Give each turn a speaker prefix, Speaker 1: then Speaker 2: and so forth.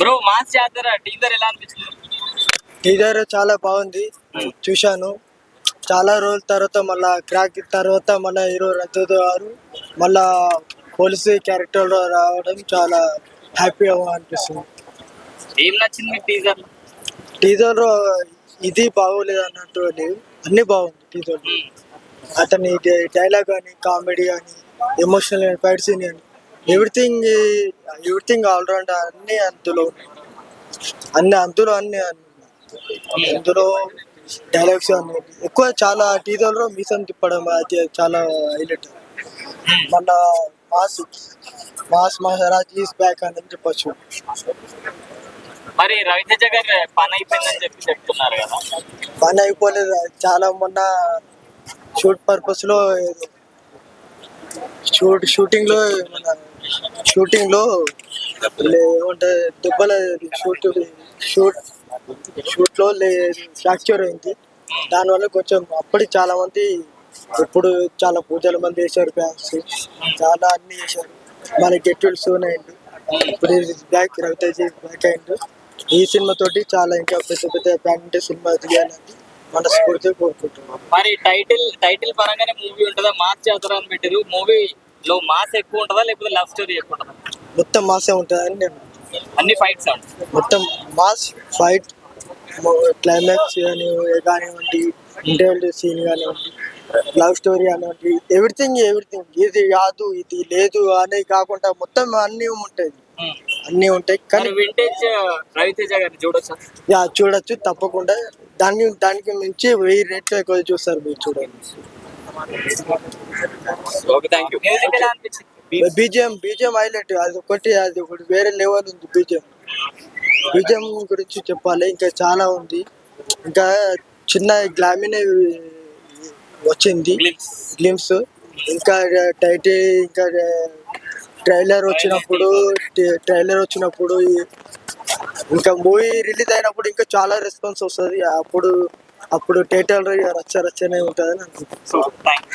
Speaker 1: Bro mass జాతర teaser ఎలా అనిపించింది?
Speaker 2: టీజర్ చాలా బాగుంది. చూశాను. చాలా రోజుల తర్వాత మళ్ళా క్రాక్ తర్వాత మళ్ళా హీరో రజత్ గారు మళ్ళా పోలీసు క్యారెక్టర్లో రావడం చాలా హ్యాపీగా అనిపిస్తుంది.
Speaker 1: ఏం నచ్చింది టీజర్
Speaker 2: టీజర్ ఇది బాగోలేదు అన్నట్టు లేవు అన్ని బాగుంది టీజర్ అతని డైలాగ్ కానీ కామెడీ కానీ ఎమోషనల్ ఫైట్ సీన్ కానీ. ఎవ్రీథింగ్ ఎవ్రీథింగ్ ఆల్రౌండ్ అన్ని అందులో ఉన్నాయి. అన్ని అందులో అన్ని అందులో డైలాగ్స్ అన్ని. ఎక్కువ చాలా టీజర్లో మీసం తిప్పడం అది చాలా హైలైట్ మన mass mass Maharaj is back అని చెప్పొచ్చు.
Speaker 1: మరి రవితేజ గారు పని అయిపోయిందని చెప్పి చెప్తున్నారు కదా.
Speaker 2: పని అయిపోలేదు. చాలా మొన్న షూట్ పర్పస్లో షూట్ షూటింగ్లో షూటింగ్లో లే- ఏమంటే దెబ్బల షూట్ షూట్ షూట్లో ఫ్రాక్చర్ అయింది. దానివల్ల కొంచెం అప్పటికి చాలా మంది ఇప్పుడు చాలా పూజల మంది వేశారు ఫ్యాన్స్. చాలా అన్ని చేశారు మన గెట్ విల్ సూన్ అయింది ఇప్పుడు బ్యాక్ రవితేజ్ బ్యాక్ అయింది ఈ సినిమా తోటి చాలా ఇంకా పెద్ద పెద్ద బ్యాండ్ సినిమా తీయాలని మనస్ఫూర్తిగా కోరుకుంటున్నాం.
Speaker 1: మరి టైటిల్ టైటిల్ పరంగానే మూవీ ఉంటుందా? మార్చి జాతర పెట్టారు మూవీ లో మాస్ ఎక్కువ ఉంటుందా లేకపోతే లవ్ స్టోరీ ఎక్కువ ఉంటుందా?
Speaker 2: మొత్తం మాసే ఉంటుందని నేను
Speaker 1: అన్ని ఫైట్స్
Speaker 2: మొత్తం మాస్ ఫైట్ క్లైమాక్స్ కానీ కానివ్వండి ఇంటర్వ్యూ సీన్ కానివ్వండి లవ్ స్టోరీ కానివ్వండి ఎవ్రీథింగ్ ఎవ్రీథింగ్ ఇది కాదు ఇది లేదు అనేది కాకుండా మొత్తం అన్నీ ఉంటాయి. అన్నీ ఉంటాయి. కానీ
Speaker 1: కానీ వింటేజ్ రవితేజ గారిని చూడొచ్చా?
Speaker 2: యా చూడొచ్చు తప్పకుండా. దాన్ని దానికి మించి వెయ్యి రేట్లు ఎక్కువ చూస్తారు మీరు చూడండి.
Speaker 1: Okay thank you
Speaker 2: BGM BGM highlight అది ఒకటి అది ఒకటి వేరే లెవెల్ ఉంది బీజిఎం బీజిఎం గురించి చెప్పాలి ఇంకా చాలా ఉంది. ఇంకా చిన్న గ్లామినే వచ్చింది. గ్లిమ్స్ ఇంకా టైటి ఇంకా ట్రైలర్ వచ్చినప్పుడు ట్రైలర్ వచ్చినప్పుడు ఇంకా మూవీ రిలీజ్ అయినప్పుడు ఇంకా చాలా రెస్పాన్స్ వస్తుంది. అప్పుడు అప్పుడు థియేటర్ రచ్చ రచ్చనే ఉంటుందని అనుకుంటున్నాను.
Speaker 1: So thank